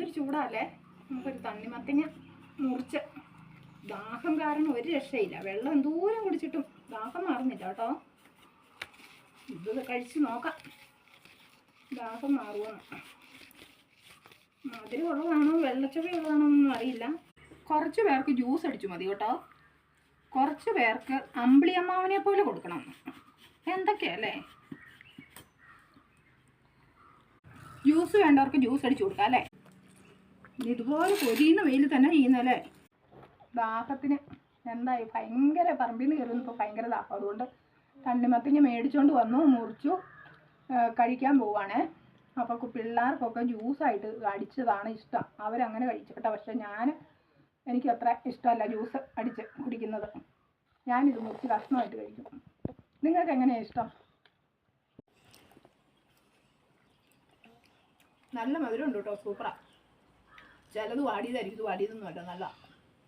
എന്തൊരു ചൂടാല്ലേ? നമുക്കൊരു തണ്ണിമത്തങ്ങ മുറിച്ച്. ദാഹം കാരണം ഒരു രക്ഷയില്ല. വെള്ളം എന്തോരം കുടിച്ചിട്ടും ദാഹം മാറുന്നില്ല കേട്ടോ. ഇത് കഴിച്ച് നോക്കാം. ദാഹം മാറുമെന്ന് മധുരമുള്ളതാണോ വെള്ളച്ചുവയുള്ളതാണോ എന്നൊന്നും അറിയില്ല. കുറച്ച് പേർക്ക് ജ്യൂസ് അടിച്ചു മതി കേട്ടോ. കുറച്ച് പേർക്ക് അമ്പിളിയമ്മാവനെ പോലെ കൊടുക്കണം. എന്തൊക്കെയല്ലേ ജ്യൂസ് വേണ്ടവർക്ക് ജ്യൂസ് അടിച്ചു കൊടുക്കാം അല്ലേ? ഇതുപോലെ പൊരിയുന്ന വെയിൽ തന്നെ ചെയ്യുന്നല്ലേ? ദാഹത്തിന് എന്തായി? ഭയങ്കര പറമ്പിൽ നിന്ന് കയറുന്നപ്പോൾ ഭയങ്കര ദാഹം. അതുകൊണ്ട് തണ്ണിമത്തങ്ങ മേടിച്ചുകൊണ്ട് വന്നു മുറിച്ചു കഴിക്കാൻ പോവാണേ. അപ്പോൾ പിള്ളേർക്കൊക്കെ ജ്യൂസായിട്ട് അടിച്ചതാണ് ഇഷ്ടം. അവരങ്ങനെ കഴിച്ചോട്ടെ പക്ഷെ ഞാൻ എനിക്ക് അത്ര ഇഷ്ടമല്ല ജ്യൂസ് അടിച്ച് കുടിക്കുന്നത്. ഞാനിത് മുറിച്ച് കഷ്ണമായിട്ട് കഴിക്കും. നിങ്ങൾക്ക് എങ്ങനെയാണ് ഇഷ്ടം? നല്ല മധുരം ഉണ്ട് കേട്ടോ. സൂപ്പറാ. ചിലത് വാടിയതായിരിക്കും. ഇത് വാടിയതൊന്നുമല്ല നല്ല